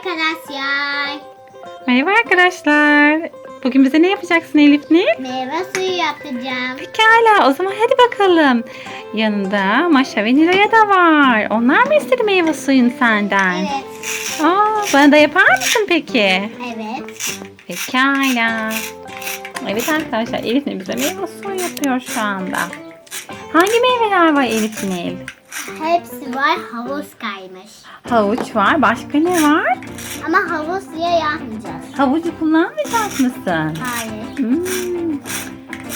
arkadaşlar. Merhaba arkadaşlar. Bugün bize ne yapacaksın Elif Nil? Meyve suyu yapacağım. Pekala o zaman hadi bakalım. Yanında Maşa ve Nilo'ya da var. Onlar mı istedi meyve suyunu senden? Evet. Aa, bana da yapar mısın peki? Evet. Pekala. Evet arkadaşlar Elif Nil bize meyve suyu yapıyor şu anda. Hangi meyveler var Elif Nil? Hepsi var. Havuz kaymış. Havuç var. Başka ne var? Ama havuz diye yapmayacağız. Havucu kullanmayacak mısın? Hayır. Hmm.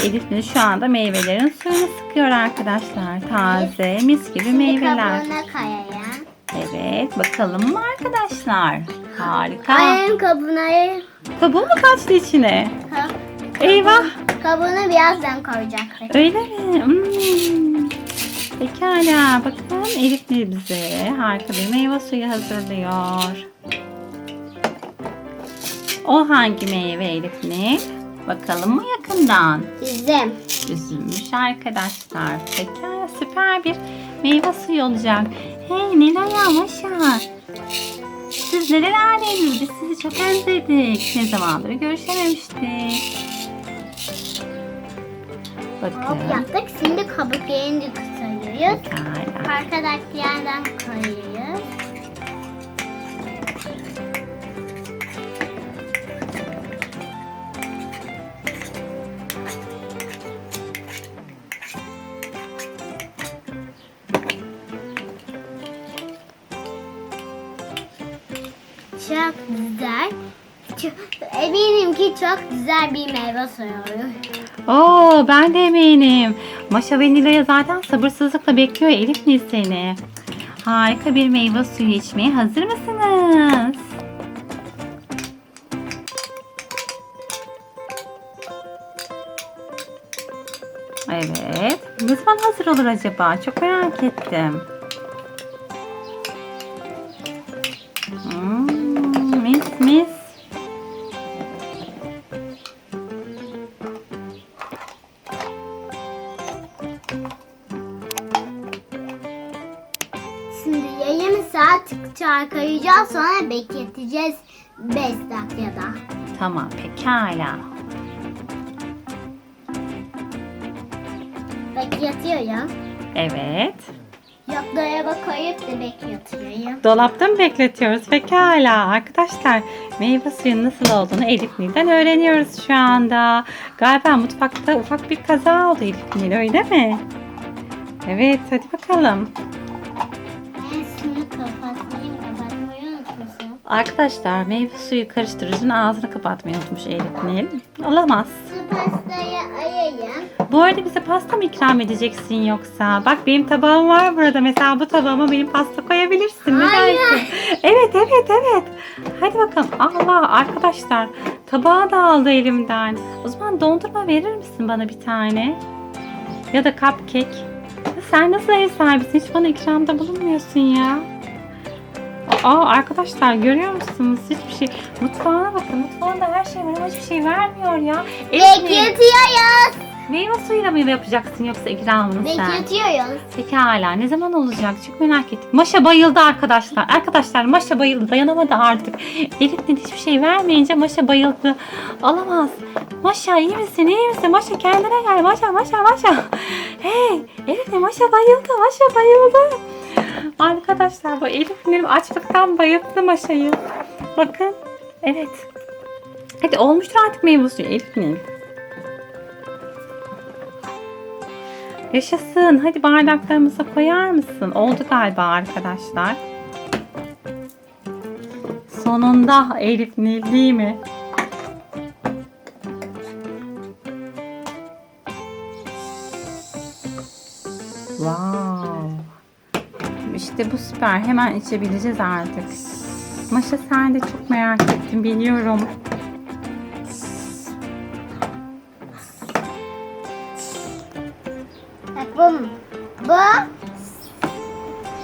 Elif Nil şu anda meyvelerin suyunu sıkıyor arkadaşlar. Taze, mis gibi Şimdi meyveler. kabuğuna kayayım. Evet, bakalım mı arkadaşlar? Harika. Kayayım kabuğuna. Kabuğu mu kaçtı içine? Ka- Eyvah. Kabuğunu birazdan koyacaktık. Öyle mi? Hmm. Pekala. Bakın Elif Nil bize harika bir meyve suyu hazırlıyor. O hangi meyve Elif Nil? Bakalım mı yakından? Üzüm. Üzülmüş arkadaşlar. Pekala süper bir meyve suyu olacak. Hey Nilo'ya Maşa. Siz nerelerdeydiniz? Biz sizi çok özledik. Ne zamandır görüşememiştik. Hop Bakın. yaptık. Şimdi kabuk yerini kısıyoruz. Arkadaki yerden koyuyoruz. Çok güzel. Eminim ki çok güzel bir meyve suyu. Oo ben de eminim. Maşa ve Nilo'ya zaten sabırsızlıkla bekliyor Elif Nil seni. Harika bir meyve suyu içmeye hazır mısınız? Evet. Ne zaman hazır olur acaba? Çok merak ettim. Şimdi yarım saat çarkayacağız sonra bekleteceğiz 5 dakikada. Tamam pekala. Bekletiyorum. Evet. Yok dolaba koyup da bekletiyorum. Dolapta mı bekletiyoruz? Pekala. Arkadaşlar meyve suyunun nasıl olduğunu Elif Nil'den öğreniyoruz şu anda. Galiba mutfakta ufak bir kaza oldu Elif Nil öyle mi? Evet hadi bakalım. Arkadaşlar meyve suyu karıştırıcının ağzını kapatmayı unutmuş Elif Nil. Olamaz. Şu pastayı ayayım. Bu arada bize pasta mı ikram edeceksin yoksa? Bak benim tabağım var burada. Mesela bu tabağıma benim pasta koyabilirsin. Ne Hayır. dersin? Evet evet evet. Hadi bakalım. Allah arkadaşlar tabağı da aldı elimden. O zaman dondurma verir misin bana bir tane? Ya da cupcake. Sen nasıl ev sahibisin? Hiç bana ikramda bulunmuyorsun ya. Aa arkadaşlar görüyor musunuz? Hiçbir şey. Mutfağına bakın. Mutfağında her şey var ama hiçbir şey vermiyor ya. Nil, Bekletiyoruz. Meyve suyuyla mı yapacaksın yoksa ikramını sen? Bekletiyoruz. Pekala ne zaman olacak çok merak ettik. Maşa bayıldı arkadaşlar. Arkadaşlar Maşa bayıldı dayanamadı artık. Elif'ten hiçbir şey vermeyince Maşa bayıldı. Alamaz. Maşa iyi misin iyi misin? Maşa kendine gel. Maşa Maşa Maşa. Hey Elif'le Maşa bayıldı. Maşa bayıldı. Arkadaşlar bu Elif benim açlıktan bayıldı Maşa'yı. Bakın. Evet. Hadi olmuştur artık meyve suyu Elif Nil. Yaşasın. Hadi bardaklarımıza koyar mısın? Oldu galiba arkadaşlar. Sonunda Elif Nil değil mi? Wow. İşte bu süper. Hemen içebileceğiz artık. Maşa sen de çok merak ettim biliyorum. Bu? Bu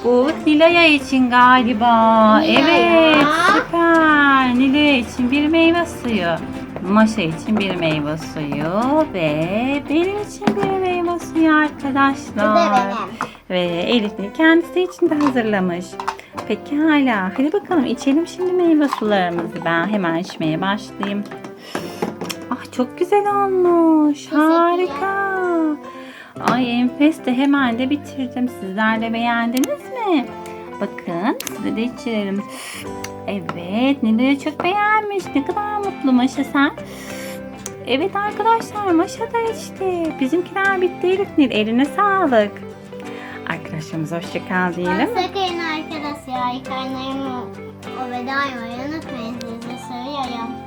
Bu Nilo'ya için galiba. Nilo'ya. Evet süper. Nilo'ya için bir meyve suyu. Maşa için bir meyve suyu ve benim için bir meyve suyu bu arkadaşlar. da benim. Ve Elif'in kendisi için de hazırlamış. Pekala. Hadi bakalım içelim şimdi meyve sularımızı. Ben hemen içmeye başlayayım. Ah çok güzel olmuş. Harika. Ay enfes de hemen de bitirdim. Sizler de beğendiniz mi? Bakın size de içirelim. Evet Nilo'ya çok beğenmiş. Ne kadar mutlu Maşa sen. Evet arkadaşlar Maşa da içti. Bizimkiler bitti Elif Nil. Eline sağlık. Arkadaşlarımıza hoşça kal diyelim. Sakın arkadaşlar. Karnlarımı o vedayı unutmayın. Sizi seviyorum.